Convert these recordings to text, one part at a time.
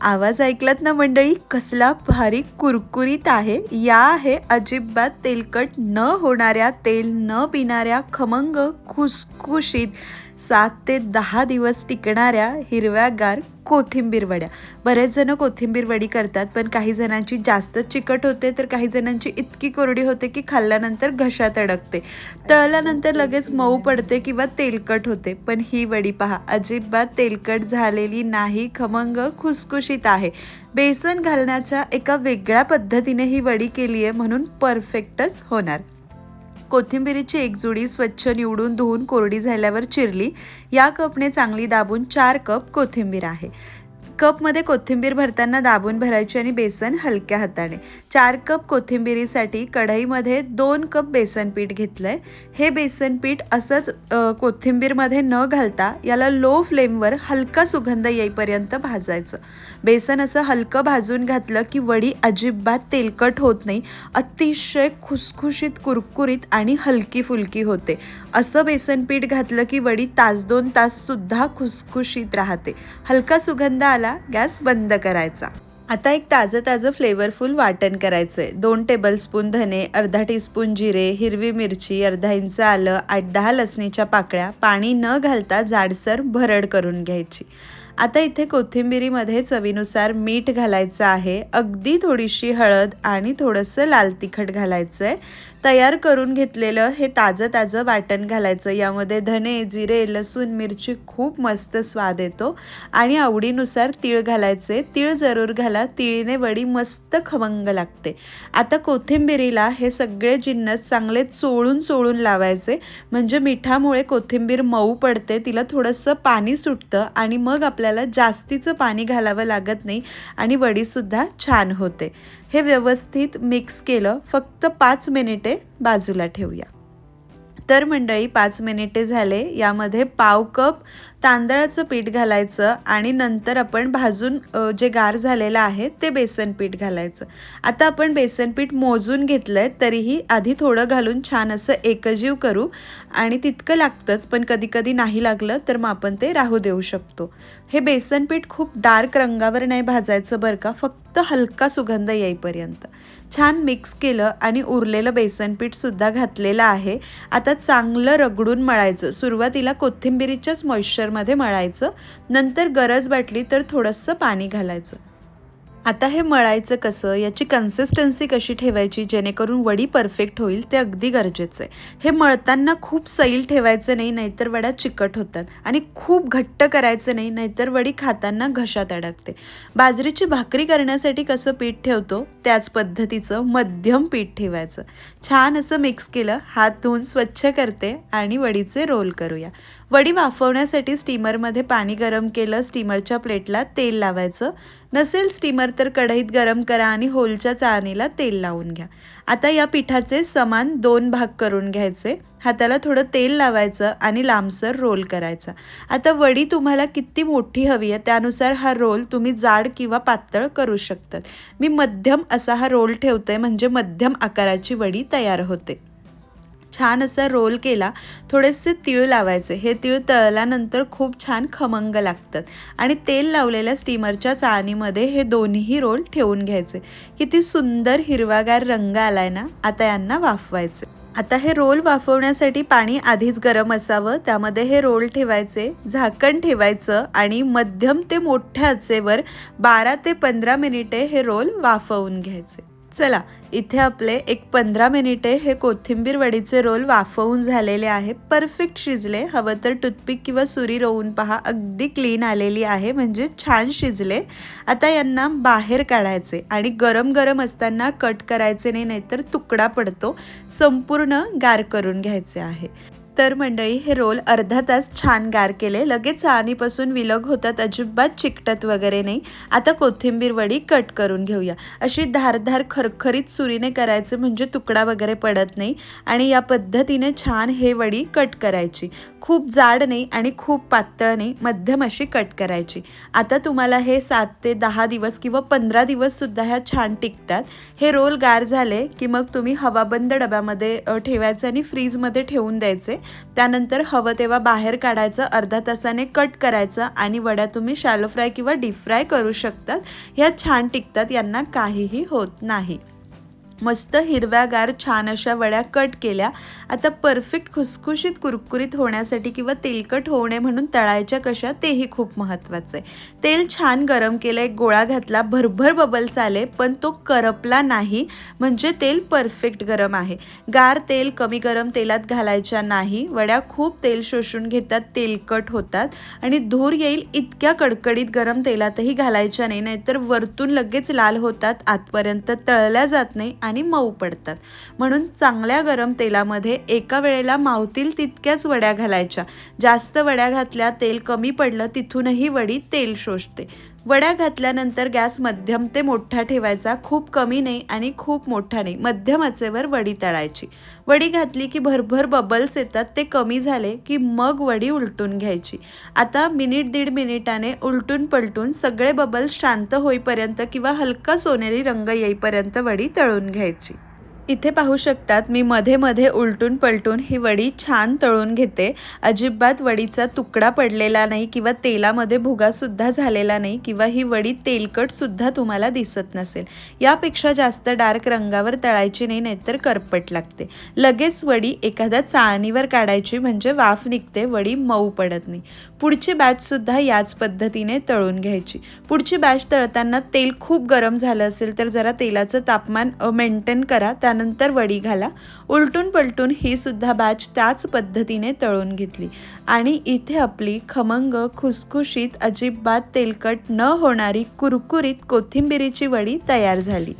आवाज ऐकलात ना मंडळी? कसला भारी कुरकुरीत आहे. या आहे अजिबात तेलकट न होणाऱ्या तेल न पिणाऱ्या खमंग खुसखुशीत सात ते दहा दिवस टिकणाऱ्या हिरव्यागार कोथिंबीर वड्या. बरेच जण कोथिंबीर वडी करतात पण काही जणांची जास्त चिकट होते तर काही जणांची इतकी कोरडी होते की खाल्ल्यानंतर घशात अडकते. तळल्यानंतर लगेच मऊ पडते किंवा तेलकट होते. पण ही वडी पहा अजिबात तेलकट झालेली नाही खमंग खुसखुशीत आहे. बेसन घालण्याच्या एका वेगळ्या पद्धतीने ही वडी केली आहे म्हणून परफेक्टच होणार. कोथिंबिरीची एक जुडी स्वच्छ निवडून धुवून कोरडी झाल्यावर चिरली. या कपने चांगली दाबून चार कप कोथिंबीर आहे. कपमध्ये कोथिंबीर भरताना दाबून भरायची आणि बेसन हलक्या हाताने. चार कप कोथिंबिरीसाठी कढईमध्ये दोन कप बेसन पीठ घेतलं आहे हे बेसन पीठ असंच कोथिंबीरमध्ये न घालता याला लो फ्लेमवर हलका सुगंध येईपर्यंत भाजायचं. बेसन असं हलकं भाजून घातलं की वडी अजिबात तेलकट होत नाही. अतिशय खुसखुशीत कुरकुरीत आणि हलकी फुलकी होते. असं बेसनपीठ घातलं की वडी तास दोन ताससुद्धा खुसखुशीत राहते. हलका सुगंध आला गॅस बंद करायचा. आता एक ताजं ताजं फ्लेवरफुल वाटण करायचं आहे दोन टेबलस्पून धने अर्धा टीस्पून जिरे हिरवी मिरची अर्धा इंच आलं आठ दहा लसणीच्या पाकळ्या पाणी न घालता जाडसर भरड करून घ्यायची. आता इथे कोथिंबिरीमध्ये चवीनुसार मीठ घालायचं आहे. अगदी थोडीशी हळद आणि थोडंसं लाल तिखट घालायचं आहे तयार करून घेतलेलं हे ताजं ताजं वाटण घालायचं. यामध्ये धने जिरे लसूण मिरची खूप मस्त स्वाद येतो. आणि आवडीनुसार तीळ घालायचे. तीळ जरूर घाला. तिळीने वडी मस्त खमंग लागते. आता कोथिंबिरीला हे सगळे जिन्नस चांगले चोळून चोळून लावायचे. म्हणजे मिठामुळे कोथिंबीर मऊ पडते तिला थोडंसं पाणी सुटतं आणि मग आपल्याला जास्तीचं पाणी घालावं लागत नाही आणि वडीसुद्धा छान होते. हे व्यवस्थित मिक्स केलं फक्त पाच मिनिटे बाजूला ठेवूया. तर मंडळी पाच मिनिटे झाले. यामध्ये पाव कप तांदळाचं पीठ घालायचं आणि नंतर आपण भाजून जे गार झालेलं आहे ते बेसन पीठ घालायचं. आता आपण बेसन पीठ मोजून घेतलं आहे तरीही आधी थोडं घालून छान असं एकजीव करू. आणि तितकं लागतंच पण कधी कधी नाही लागलं तर मग आपण ते राहू देऊ शकतो. हे बेसन पीठ खूप डार्क रंगावर नाही भाजायचं बरं का फक्त हलका सुगंध येईपर्यंत. छान मिक्स केलं आणि उरलेलं बेसन पीठसुद्धा घातलेलं आहे. आता चांगलं रगडून मळायचं. सुरुवातीला कोथिंबिरीच्याच मॉइश्चरमध्ये मळायचं. नंतर गरज वाटली तर थोडंसं पाणी घालायचं. आता हे मळायचं कसं? याची कन्सिस्टन्सी कशी ठेवायची? जेणेकरून वडी परफेक्ट होईल ते अगदी गरजेचं आहे. हे मळताना खूप सैल ठेवायचं नाही नाहीतर वड्या चिकट होतात. आणि खूप घट्ट करायचं नाही नाहीतर वडी खाताना घशात अडकते. बाजरीची भाकरी करण्यासाठी कसं पीठ ठेवतो? त्याच पद्धतीचं मध्यम पीठ ठेवायचं. छान असं मिक्स केलं हात धुवून स्वच्छ करते आणि वडीचे रोल करूया. वडी वाफवण्यासाठी स्टीमरमध्ये पाणी गरम केलं स्टीमरच्या प्लेटला तेल लावायचं. नसेल स्टीमर तर कढईत गरम करा आणि होलच्या चाळणीला तेल लावून घ्या. आता या पिठाचे समान दोन भाग करून घ्यायचे. हाताला थोडं तेल लावायचं आणि लांबसर रोल करायचा. आता वडी तुम्हाला किती मोठी हवी आहे त्यानुसार हा रोल तुम्ही जाड किंवा पातळ करू शकतात. मी मध्यम असा हा रोल ठेवते म्हणजे मध्यम आकाराची वडी तयार होते. छान असा रोल केला थोडेसे तिळ लावायचे. हे तिळ तळल्यानंतर खूप छान खमंग लागतात आणि तेल लावलेल्या स्टीमरच्या चाळणीमध्ये हे दोन्ही रोल ठेवून घ्यायचे. किती सुंदर हिरवागार रंग आलाय ना आता यांना वाफवायचे. आता हे रोल वाफवण्यासाठी पाणी आधीच गरम असावं त्यामध्ये हे रोल ठेवायचे झाकण ठेवायचं आणि मध्यम ते मोठ्या आचेवर बारा ते पंधरा मिनिटे हे रोल वाफवून घ्यायचे. चला इथे आपले एक पंधरा मिनिटे हे कोथिंबीर वडीचे रोल वाफवून झालेले आहे. परफेक्ट शिजले. हवं तर टूथपिक किंवा सुरी रोवून पहा. अगदी क्लीन आलेली आहे म्हणजे छान शिजले. आता यांना बाहेर काढायचे आणि गरम गरम असताना कट करायचे नाही नाहीतर तुकडा पडतो. संपूर्ण गार करून घ्यायचे आहे. तर मंडळी हे रोल अर्धा तास छान गार केले. लगेच चाळणीपासून विलग होतात अजिबात चिकटत वगैरे नाही. आता कोथिंबीर वडी कट करून घेऊया. अशी धारधार खरखरीत सुरीने करायचे म्हणजे तुकडा वगैरे पडत नाही आणि या पद्धतीने छान हे वडी कट करायची. खूप जाड नाही आणि खूप पातळ नाही मध्यम अशी कट करायची. आता तुम्हाला हे सात ते दहा दिवस किंवा पंधरा दिवससुद्धा ह्या छान टिकतात. हे रोल गार झाले की मग तुम्ही हवाबंद डब्यामध्ये ठेवायचे आणि फ्रीजमध्ये ठेवून द्यायचे. त्यानंतर हवं तेव्हा बाहेर काढायचं अर्धा तासाने कट करायचं आणि वड्या तुम्ही शॅलो फ्राय किंवा डीप फ्राय करू शकतात. ह्या छान टिकतात यांना काहीही होत नाही. मस्त हिरव्यागार छान अशा वड्या कट केल्या. आता परफेक्ट खुसखुशीत कुरकुरीत होण्यासाठी किंवा तेलकट होऊ नये म्हणून तळायच्या कशा तेही खूप महत्त्वाचं आहे. तेल छान गरम केलं एक गोळा घातला भरभर बबल्स आले पण तो करपला नाही. म्हणजे तेल परफेक्ट गरम आहे. गार तेल कमी गरम तेलात घालायच्या नाही. वड्या खूप तेल शोषून घेतात तेलकट होतात. आणि धूर येईल इतक्या कडकडीत गरम तेलातही घालायच्या नाही. नाहीतर वरतून लगेच लाल होतात आतपर्यंत तळल्या जात नाही आणि मऊ पडतात. म्हणून चांगल्या गरम तेलामध्ये एका वेळेला मावतील तितक्याच वड्या घालायच्या. जास्त वड्या घातल्या तेल कमी पडलं तिथूनही वडी तेल शोषते. वड्या घातल्यानंतर गॅस मध्यम ते मोठा ठेवायचा खूप कमी नाही आणि खूप मोठा नाही. मध्यम आचेवर वडी तळायची. वडी घातली की भरभर बबल्स येतात ते कमी झाले की मग वडी उलटून घ्यायची. आता मिनिट दीड मिनिटाने उलटून पलटून सगळे बबल्स शांत होईपर्यंत किंवा हलका सोनेरी रंग येईपर्यंत वडी तळून घ्यायची. इथे पाहू शकतात मी मध्ये मध्ये उलटून पलटून ही वडी छान तळून घेते. अजिबात वडीचा तुकडा पडलेला नाही किंवा तेलामध्ये भुगासुद्धा झालेला नाही किंवा ही वडी तेलकटसुद्धा तुम्हाला दिसत नसेल. यापेक्षा जास्त डार्क रंगावर तळायची नाही नाहीतर करपट लागते. लगेच वडी एखाद्या चाळणीवर काढायची म्हणजे वाफ निघते वडी मऊ पडत नाही. पुढची बॅचसुद्धा याच पद्धतीने तळून घ्यायची. पुढची बॅच तळताना तेल खूप गरम झालं असेल तर जरा तेलाचं तापमान मेंटेन करा. त्यानंतर वडी घाला. उलटून पलटून ही सुद्धा बॅच त्याच पद्धतीने तळून घेतली. आणि इथे आपली खमंग खुसखुशीत अजिबात तेलकट न होणारी कुरकुरीत कोथिंबिरीची वडी तयार झाली.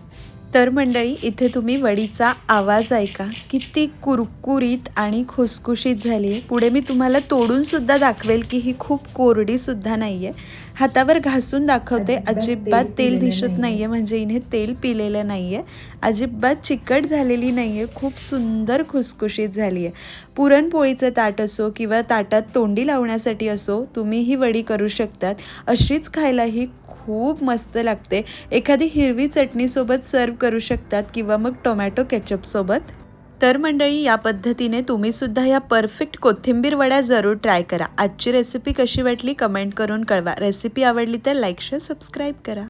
तर मंडळी इथे तुम्ही वडीचा आवाज ऐका. किती कुरकुरीत आणि खुसखुशीत झाली आहे पुढे मी तुम्हाला तोडून सुद्धा दाखवेल की ही खूप कोरडी सुद्धा नाही आहे हातावर घासून दाखवते. अजिबात तेल दिसत नाही आहे म्हणजे इने तेल पिलेलं नाही आहे अजिबात चिकट झालेली नाही आहे खूप सुंदर खुसखुशीत झाली आहे पुरणपोळीचं ताट असो किंवा ताटात तोंडी लावण्यासाठी असो तुम्ही ही वडी करू शकतात. अशीच खायला ही खूप मस्त लागते. एखादी हिरवी चटणीसोबत सर्व करू शकतात किंवा मग टोमॅटो केचपसोबत तर मंडळी या पद्धतीने तुम्ही सुद्धा या परफेक्ट कोथिंबीर वड्या जरूर ट्राय करा. आजची रेसिपी कशी वाटली कमेंट करून कळवा. रेसिपी आवडली तर लाईक शेअर सबस्क्राईब करा.